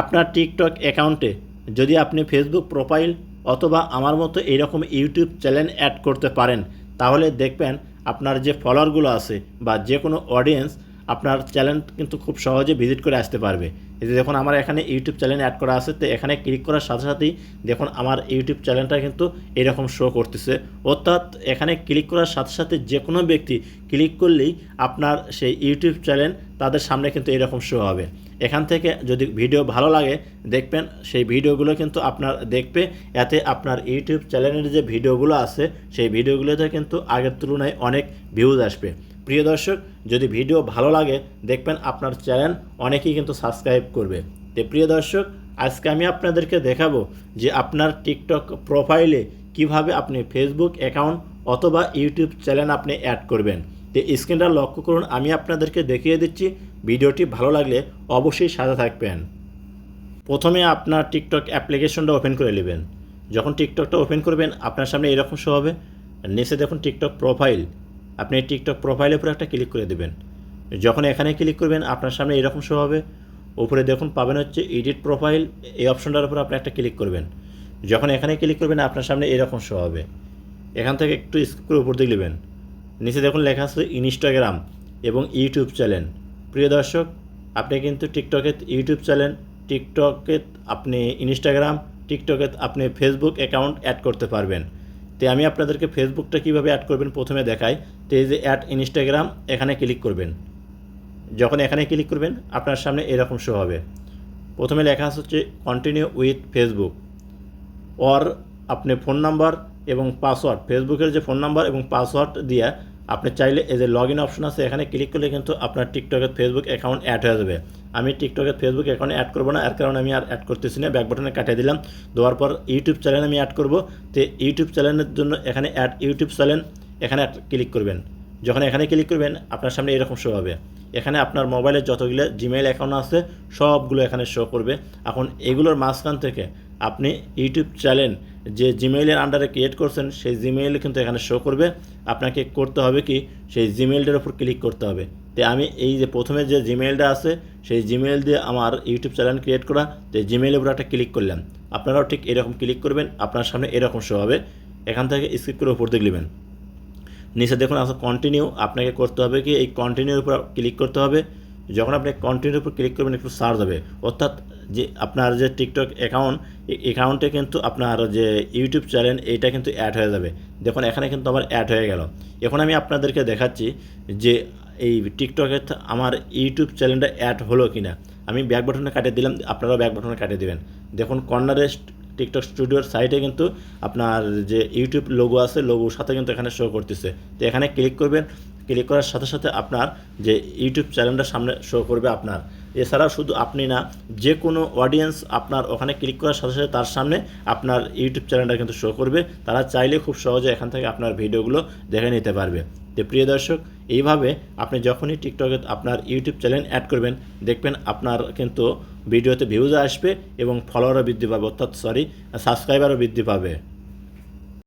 আপনার টিকটক অ্যাকাউন্টে যদি আপনি ফেসবুক প্রোফাইল অথবা আমার মতো এইরকম ইউটিউব চ্যানেল অ্যাড করতে পারেন, তাহলে দেখবেন আপনার যে ফলোয়ারগুলো আছে বা যে কোনো অডিয়েন্স আপনার চ্যানেল কিন্তু খুব সহজে ভিজিট করে আসতে পারবে। এই যে দেখুন, আমার এখানে ইউটিউব চ্যানেল অ্যাড করা আছে, তো এখানে ক্লিক করার সাথে সাথেই দেখুন, আমার ইউটিউব চ্যানেলটা কিন্তু এরকম শো করতেছে। অর্থাৎ এখানে ক্লিক করার সাথে সাথে যে কোনো ব্যক্তি ক্লিক করলেই আপনার সেই ইউটিউব চ্যানেল তাদের সামনে কিন্তু এরকম শো হবে। এখান থেকে যদি ভিডিও ভালো লাগে, দেখবেন সেই ভিডিওগুলো কিন্তু আপনার দেখবে। এতে আপনার ইউটিউব চ্যানেলের যে ভিডিওগুলো আছে, সেই ভিডিওগুলোতে কিন্তু আগের তুলনায় অনেক ভিউজ আসবে। প্রিয় দর্শক, যদি ভিডিও ভালো লাগে, দেখবেন আপনার চ্যানেল অনেকেই কিন্তু সাবস্ক্রাইব করবে। তো প্রিয় দর্শক, আজকে আমি আপনাদেরকে দেখাবো যে আপনার টিকটক প্রোফাইলে কীভাবে আপনি ফেসবুক অ্যাকাউন্ট অথবা ইউটিউব চ্যানেল আপনি অ্যাড করবেন। তো স্ক্রিনটা লক্ষ্য করুন, আমি আপনাদেরকে দেখিয়ে দিচ্ছি। ভিডিওটি ভালো লাগলে অবশ্যই সাথে থাকবেন। প্রথমে আপনার টিকটক অ্যাপ্লিকেশনটা ওপেন করে নেবেন। যখন টিকটকটা ওপেন করবেন, আপনার সামনে এরকম শো হবে। নিচে দেখুন টিকটক প্রোফাইল। আপনি টিকটক প্রোফাইলের উপরে একটা ক্লিক করে দেবেন। যখন এখানে ক্লিক করবেন, আপনার সামনে এরকম শো হবে। উপরে দেখুন পাবেন হচ্ছে এডিট প্রোফাইল এই অপশনটার উপর আপনি একটা ক্লিক করবেন। যখন এখানে ক্লিক করবেন, আপনার সামনে এরকম শো হবে। এখান থেকে একটু স্কিপ করে উপর দিকে নেবেন। নিচে দেখুন লেখা আছে ইনস্টাগ্রাম এবং ইউটিউব চ্যানেল প্রিয় দর্শক, আপনি কিন্তু টিকটকে ইউটিউব চ্যানেল টিকটকে আপনি ইনস্টাগ্রাম টিকটকে আপনি ফেসবুক অ্যাকাউন্ট অ্যাড করতে পারবেন। তো আমি আপনাদেরকে ফেসবুকটা কীভাবে অ্যাড করবেন প্রথমে দেখাই। তো এই যে অ্যাড ইনস্টাগ্রাম এখানে ক্লিক করবেন। যখন এখানে ক্লিক করবেন, আপনার সামনে এরকম শো হবে। প্রথমে লেখা হচ্ছে কন্টিনিউ উইথ ফেসবুক অর আপনি ফোন নাম্বার এবং পাসওয়ার্ড ফেসবুকের যে ফোন নাম্বার এবং পাসওয়ার্ড দিয়ে আপনি চাইলে এই যে লগ ইন অপশন আছে, এখানে ক্লিক করলে কিন্তু আপনার টিকটকের ফেসবুক অ্যাকাউন্ট অ্যাড হয়ে যাবে। আমি টিকটকের ফেসবুক অ্যাকাউন্টে অ্যাড করব না, এর কারণে আমি আর অ্যাড করতেছি না ব্যাক বাটনে কাটিয়ে দিলাম। দেওয়ার পর ইউটিউব চ্যানেল আমি অ্যাড করব। তো ইউটিউব চ্যানেলের জন্য এখানে অ্যাড ইউটিউব চ্যানেল এখানে ক্লিক করবেন। যখন এখানে ক্লিক করবেন, আপনার সামনে এরকম শো হবে। এখানে আপনার মোবাইলের যতগুলো জিমেইল অ্যাকাউন্ট আছে, সবগুলো এখানে শো করবে। এখন এগুলোর মাঝখান থেকে আপনি ইউটিউব চ্যানেল যে জিমেইলের আন্ডারে ক্রিয়েট করছেন, সেই জিমেইল কিন্তু এখানে শো করবে। আপনাকে করতে হবে কি, সেই জিমেইলটার উপর ক্লিক করতে হবে। তো আমি এই যে প্রথমে যে জিমেইলটা আছে, সেই জিমেইল দিয়ে আমার ইউটিউব চ্যানেল ক্রিয়েট করা, তো জিমেইলের উপর একটা ক্লিক করলাম। আপনারাও ঠিক এরকম ক্লিক করবেন, আপনার সামনে এরকম শো হবে। এখান থেকে স্কিপ করে উপর দিকে নেবেন। নিচে দেখুন আছে কন্টিনিউ আপনাকে করতে হবে কি, এই কন্টিনিউর উপর ক্লিক করতে হবে। যখন আপনি কন্টিনিউর উপর ক্লিক করবেন, একটু সার্চ হবে। অর্থাৎ যে আপনার যে টিকটক অ্যাকাউন্ট অ্যাকাউন্টে কিন্তু আপনার যে ইউটিউব চ্যানেল এইটা কিন্তু অ্যাড হয়ে যাবে। দেখুন, এখানে কিন্তু আমার অ্যাড হয়ে গেল। এখন আমি আপনাদেরকে দেখাচ্ছি যে এই টিকটকে আমার ইউটিউব চ্যানেলটা অ্যাড হলো কি না আমি ব্যাক বাটনে কাটিয়ে দিলাম, আপনারাও ব্যাক বাটনে কাটিয়ে দেবেন। দেখুন কর্নারে টিকটক স্টুডিওর সাইটে কিন্তু আপনার যে ইউটিউব লোগো আছে লোগোর সাথে কিন্তু এখানে শো করতেছে। তো এখানে ক্লিক করবেন ক্লিক করার সাথে সাথে আপনার যে ইউটিউব চ্যানেলটা সামনে শো করবে আপনার। এছাড়াও শুধু আপনি না যে কোনো অডিয়েন্স আপনার ওখানে ক্লিক করার সাথে সাথে তার সামনে আপনার ইউটিউব চ্যানেলটা কিন্তু শো করবে। তারা চাইলে খুব সহজে এখান থেকে আপনার ভিডিওগুলো দেখে নিতে পারবে। তো প্রিয় দর্শক, এইভাবে আপনি যখনই টিকটকে আপনার ইউটিউব চ্যানেল অ্যাড করবেন, দেখবেন আপনার কিন্তু ভিডিওতে ভিউজ আসবে এবং ফলোয়ারও বৃদ্ধি পাবে, অর্থাৎ সরি সাবস্ক্রাইবারও বৃদ্ধি পাবে।